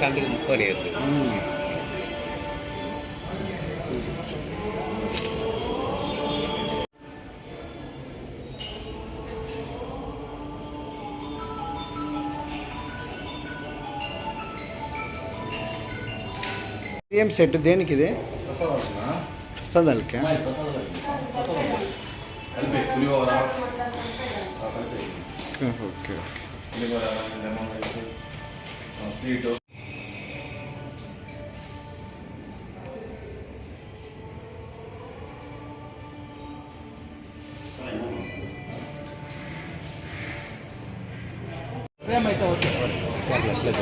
సందుకు ముక్కోలేదు ఏం సెట్ దేనికి ఇది ప్రసాదాలకి కలిపి పులిహోర ఓకే ఓకే పులిహోర lemon rice sweet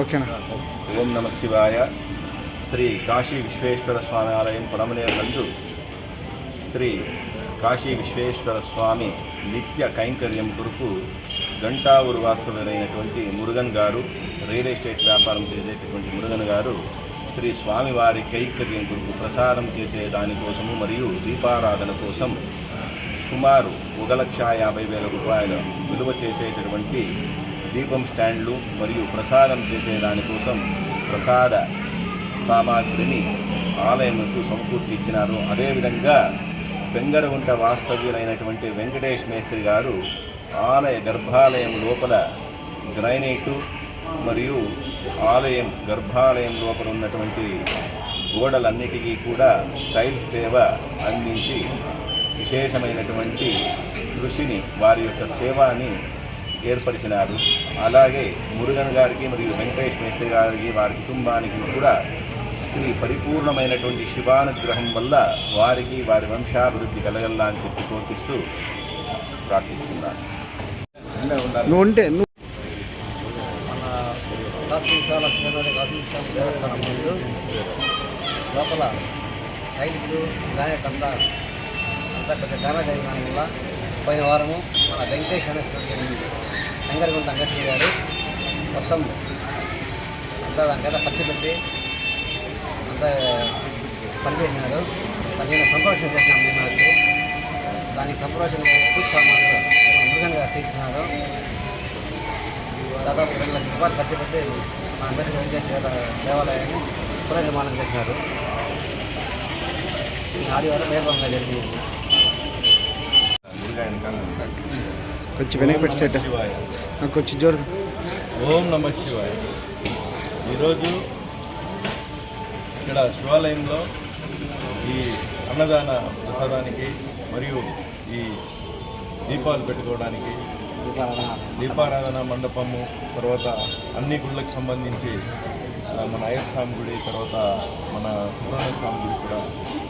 ఓకేనా? ఓం నమ శివాయ. శ్రీ కాశీ విశ్వేశ్వర స్వామి ఆలయం పొడమనేరు నందు శ్రీ కాశీ విశ్వేశ్వర స్వామి నిత్య కైంకర్యం కొరకు గంటావురు వాస్తవులైనటువంటి మురుగన్ గారు రియల్ ఎస్టేట్ వ్యాపారం చేసేటటువంటి మురుగన్ గారు శ్రీ స్వామివారి కైంకర్యం కొరకు ప్రసారం చేసే దానికోసము మరియు దీపారాధన కోసం సుమారు ఒక లక్ష యాభై వేల రూపాయలు విలువ చేసేటటువంటి దీపం స్టాండ్లు మరియు ప్రసాదం చేసే దానికోసం ప్రసాద సామాగ్రిని ఆలయంకు సమకూర్చిచ్చినారు అదేవిధంగా పెంగరగుంట వాస్తవ్యులైనటువంటి వెంకటేష్ మేస్త్రి గారు ఆలయ గర్భాలయం లోపల గ్రైనేటు మరియు ఆలయం గర్భాలయం లోపల ఉన్నటువంటి గోడలన్నిటికీ కూడా టైల్స్ సేవ అందించి విశేషమైనటువంటి కృషిని వారి యొక్క సేవాని ఏర్పరిచినారు. అలాగే మురుగన్ గారికి మరియు వెంకటేష్ మేస్త్రి గారికి వారి కుటుంబానికి కూడా శ్రీ పరిపూర్ణమైనటువంటి శివానుగ్రహం వల్ల వారికి వారి వంశాభివృద్ధి కలగల్లా అని చెప్పి కోర్తిస్తూ ప్రార్థిస్తున్నాను. నువ్వు ఉంటే నువ్వు లోపల టైల్స్ గ్రానైట్ అంతా అంతా కొంచెం డ్యామేజ్ అయిన వల్ల పోయిన వారము మన వెంకటేష్ అనేటువంటి వెంకటగుంట అంగశ్రీ గారు. మొత్తం అంతా దానికైతే ఖర్చు పెట్టి అంతా పనిచేసినాడు దాన్ని సంతోషం చేసినాం మేము దానికి పూజ సామాన్లు మృగంగా తీర్చినారు దాదాపు రెండు లక్షల రూపాయలు ఖర్చు పెట్టి మా అంబేద్కర్ వెంకటేశ్వర దేవ- దేవాలయాన్ని పునర్నిర్మాణం చేసినారు ఈ ఆదివారం వైభవంగా జరిగింది? కొంచెం వెనక్కి పెట్టి సెట్. శివాయ నాకు కొంచెం జోరు. ఓం నమ శివాయ. ఈరోజు ఇక్కడ శివాలయంలో ఈ అన్నదాన ప్రసాదానికి మరియు ఈ దీపాలు పెట్టుకోవడానికి దీపారాధన మండపము తర్వాత అన్ని గుళ్ళకి సంబంధించి మన అయ్యప్ప స్వామి గుడి తర్వాత మన సుబ్రహ్మణ్య స్వామి గుడి కూడా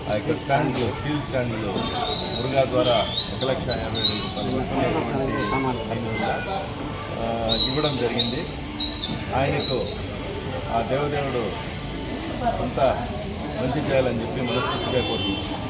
ఆ యొక్క స్టాండ్లు స్టీల్ స్టాండ్లు మురుగా ద్వారా ఒక లక్ష యాభై వేల రూపాయలు ఇవ్వడం జరిగింది. ఆయనకు ఆ దేవదేవుడు అంతా మంచి చేయాలని చెప్పి మనస్ఫూర్తిగా కోరుకుంటున్నాను